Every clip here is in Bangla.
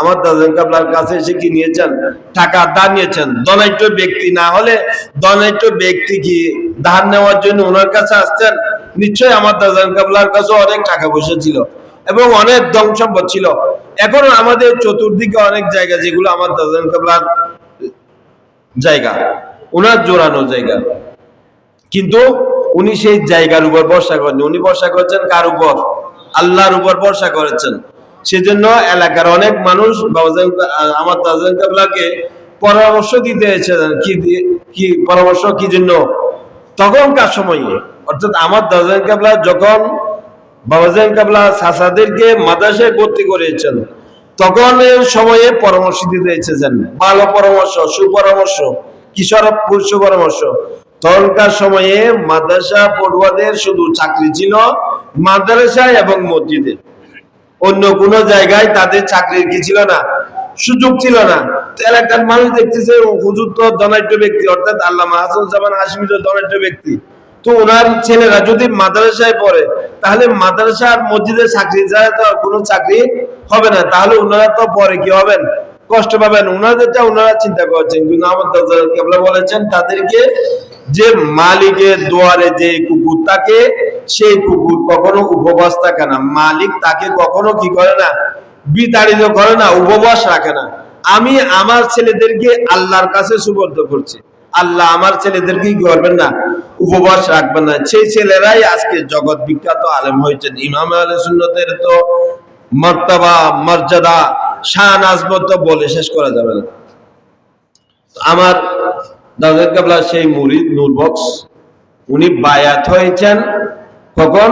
আমার দাদান কাবলার কাছে এসে কি নিয়েছেন? টাকা ধার নিয়েছেন। দনাইট ব্যক্তি না হলে দনাইট ব্যক্তি কি ধার নেওয়ার জন্য ওনার কাছে আসতেন? নিশ্চয়ই আমার দাদান কাবলার কাছে অনেক টাকা পয়সা ছিল এবং অনেক ধন সম্পদ ছিল। এখন আমাদের চতুর্দিকে অনেক জায়গা যেগুলো আমার দাদান কাবলার জায়গা, ওনার জোরানো জায়গা। কিন্তু উনি সেই জায়গার উপর ভরসা করেন উনি ভরসা করেছেন কার উপর? আল্লাহর উপর ভরসা করেছেন। সেজন্য এলাকার অনেক মানুষ আমার কাবলাকে পরামর্শ দিতে এসেছেন কি কি পরামর্শ, কি জন্য? তখনকার সময়ে, অর্থাৎ আমার দাজান কাবলা যখন কাবলা সাসাদেরকে মাদ্রাসায় ভর্তি করেছেন তখন সময়ে পরামর্শ দিতে এসেছেন ভালো পরামর্শ, সুপরামর্শ, কিশোর পুরুষ পরামর্শ। তখনকার সময়ে মাদ্রাসা পড়ুয়াদের শুধু চাকরি ছিল মাদ্রাসায় এবং মসজিদে। অন্য কোন জায়গায় তাদের চাকরির কি ছিল না? সুযোগ ছিল না। এলাকার মানুষ দেখতেছে, হুজুর তো ধনাঢ্য ব্যক্তি, অর্থাৎ আল্লাহ হাসান জামান হাসমি তো ধনাঢ্য ব্যক্তি। তো ওনার ছেলেরা যদি মাদ্রাসায় পড়ে, তাহলে মাদ্রাসা আর মসজিদের চাকরি যারা তো কোনো চাকরি হবে না। তাহলে ওনারা তো পরে কি হবেন? কষ্ট পাবেন। ওনাদেরটা ওনারা চিন্তা করছেন, কিন্তু আমার কেবলা বলেছেন, তাদেরকে যে মালিকের দুয়ারে যে কুকুর থাকে, সেই কুকুর কখনো উপবাস থাকে না। মালিক তাকে কখনো কি করে না? বিতাড়িত করে না, উপবাস রাখে না। আমি আমার ছেলেদেরকে আল্লাহর কাছে সুবদ্ধ করছি। আল্লাহ আমার ছেলেদেরকে কি করবেন না? উপবাস রাখবেন না। সেই ছেলেরাই আজকে জগৎ বিখ্যাত আলেম হয়েছেন। ইমাম আলে সুন্নতের তো মর্তবা মর্যাদা আজমত তো বলে শেষ করা যাবে না। আমার সেই মুরিদ উনি বায়াত হয়েছেন। কখন?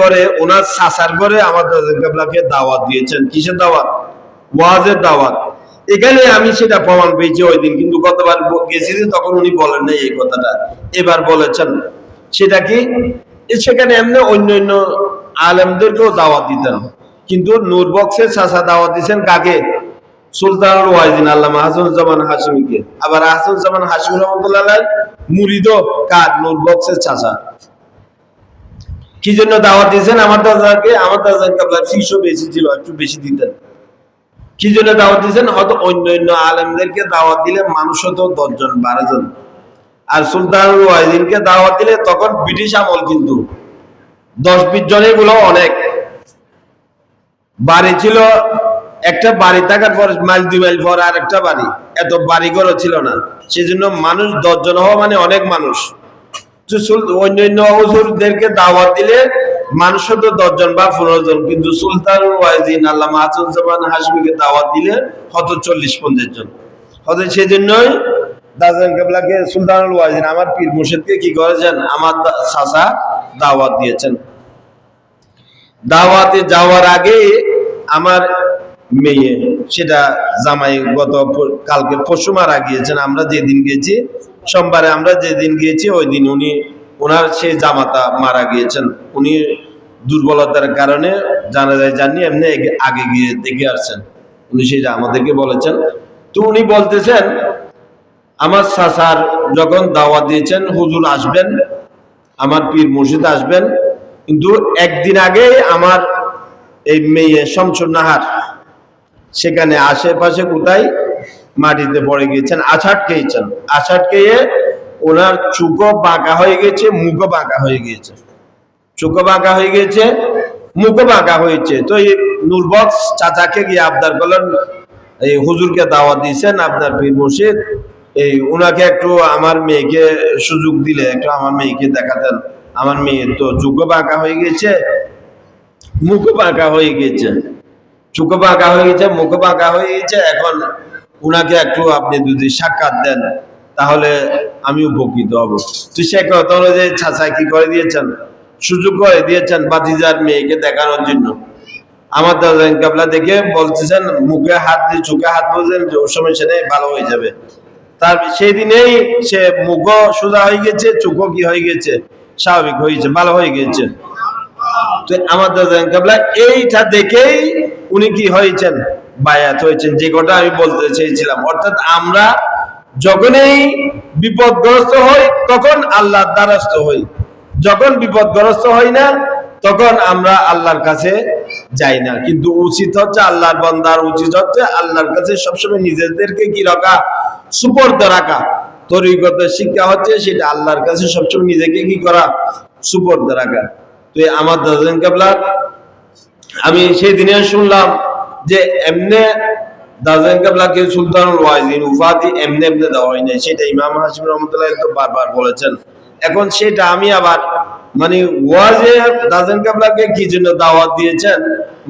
ঘরে ওনার সাসার ঘরে আমার কাবলাকে দাওয়াত দিয়েছেন। কিসের দাওয়াত? ওয়াজের দাওয়াত। এখানে আমি সেটা প্রমাণ পেয়েছি ওই দিন, কিন্তু গতবার গেছি তখন উনি বলেন নাই এই কথাটা। এবার বলেছেন, সেটা কি? সেখানে এমনি অন্য অন্য আলেমদেরকেও দাওয়াত দিতেন। কিন্তু নূরবক্সের সাসা দাওয়াত দিয়েছেন কাকে? সুলতানুল ওয়াইদিন আল্লামা হাসানুজ্জামান হাশমিকে। আবার হাসানুজ্জামান হাশমি রহমতুল্লাহ মুরিদ কার? নূরবক্সের চাচা। কি জন্য দাওয়াত দিয়েছেন? আমার দাদাকে, আমার দাদা কাবলার ফিসও বেশি ছিল, একটু বেশি দিতেন। কি জন্য দাওয়াত দিয়েছেন? হয়তো অন্য অন্য আলেমদেরকে দাওয়াত দিলে মানুষ হতো দশজন, বারো জন। আর সুলতানুল ওয়াইদিনকে দাওয়াত দিলে তখন ব্রিটিশ আমল কিন্তু। দশ বিশ জনগুলো অনেক। বাড়ি ছিল, একটা বাড়ি থাকার পর মাইল দুই মাইল পর আর একটা বাড়ি। এত বাড়ি ঘরও ছিল না। সেজন্য মানুষ দশজন হওয়া মানে অনেক মানুষ। তো অন্যান্য হুজুরদেরকে দাওয়াত দিলে মানুষ হতো দশজন বা পনেরো জন কিন্তু সুলতান ওয়াইদিন আল্লাহ মাহাজুজ্জামান হাসমিকে দাওয়াত দিলে হতো চল্লিশ পঞ্চাশ জন। হয়তো সেজন্যই দাজান কেবলাকে সুলতানুল ওয়াইদিন আমার পীর মুর্শিদকে কি করেছেন? আমার চাচা দাওয়াত দিয়েছেন। দাওয়াতে যাওয়ার আগে আমার মেয়ে, সেটা জামাই গত কালকে পরশু মারা গিয়েছেন, আমরা যেদিন গিয়েছি, সোমবারে আমরা যেদিন গিয়েছি, ওই দিন উনি ওনার সেই জামাতা মারা গিয়েছেন। উনি দুর্বলতার কারণে জানা যায় জানি এমনি আগে গিয়ে দেখে আসছেন। উনি সেটা আমাদেরকে বলেছেন। তো উনি বলতেছেন, আমার সাসার যখন দাওয়া দিয়েছেন, হুজুর আসবেন, আমার পীর মুর্শিদ আসবেন, কিন্তু একদিন আগে আমার এই মেয়ে শমসুর নাহার, সেখানে আশেপাশে কোথায়? মাটিতে পড়ে গিয়েছেন আছাট খেয়েছেন। আছাট খেয়ে ওনার চুকো বাঁকা হয়ে গেছে মুখও বাঁকা হয়ে গিয়েছে। চুকো বাঁকা হয়ে গেছে মুখও বাঁকা হয়েছে। তো এই নুরবক্স চাচাকে গিয়ে আবদার করলেন, এই হুজুরকে দাওয়া দিয়েছেন আপনার পীর মুর্শিদ। এই ওনাকে একটু আমার মেয়েকে সুযোগ দিলে, একটু আমার মেয়েকে দেখাতেন। আমার মেয়ের তো চুকো বাঁকা হয়ে গেছে মুখও বাঁকা হয়ে গেছে। চুকো বাঁকা হয়ে গেছে, মুখ বাঁকা হয়ে গেছে, এখন উনাকে একটু আপনি যদি সাক্ষাৎ দেন, তাহলে আমি উপকৃত হব। তো সে কথা হলো যে ছাঁচা কি করে দিয়েছেন? সুযোগ করে দিয়েছেন বাতিজার মেয়েকে দেখানোর জন্য। আমার দাদা কাবলা দেখে বলতেছেন, মুখে হাত দিয়ে চোখে হাত বলছেন যে ওর সময় সেনে ভালো হয়ে যাবে। তার সেই দিনেই সে মুখও সোজা হয়ে গেছে, চোখও কি হয়ে গেছে? স্বাভাবিক হয়েছে ভালো হয়ে গেছে। কাবলা, এইটা দেখেই উনি কি হয়েছেন? বায়াত হয়েছেন। যে কথা আমি বলতে চেয়েছিলাম। অর্থাৎ আমরা যখনই বিপদগ্রস্ত হই, তখন আল্লাহর দ্বারস্থ হই। যখন বিপদগ্রস্ত হই না, তখন আমরা আল্লাহর কাছে যাই না। কিন্তু উচিত হচ্ছে আল্লাহর বান্দার উচিত হচ্ছে আল্লাহর কাছে সবসময় নিজেদেরকে কি রাখা? সুপর্দ রাখা। তরিকতের শিক্ষা হচ্ছে সেটা আল্লাহর কাছে সবসময় নিজেকে কি করা? সুপর্দ রাখা। তো এই আমার দাদান কাবলা, আমি সেই দিনে শুনলাম যে এমনে উপাধি এমনি এমনি দেওয়া হয় সেটা ইমাম হাসিম রহমতুল্লাহ বারবার বলেছেন। এখন সেটা আমি আবার মানে ওয়াজে দাজান কাবলাকে কি জন্য দাওয়াত দিয়েছেন?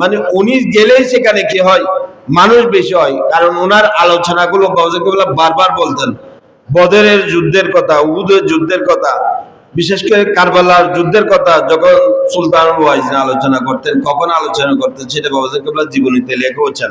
মানে উনি গেলেই সেখানে কি হয়? মানুষ বেশি হয়। কারণ ওনার আলোচনাগুলো দাজান কাবলা বারবার বলতেন। বদরের যুদ্ধের কথা, উহুদের যুদ্ধের কথা। বিশেষ করে কারবালার যুদ্ধের কথা, যখন সুলতান ওয়াইজিন আলোচনা করতেন, কখন আলোচনা করতেন, সেটা বাবাজান কাবলা জীবনীতে লেখেওছেন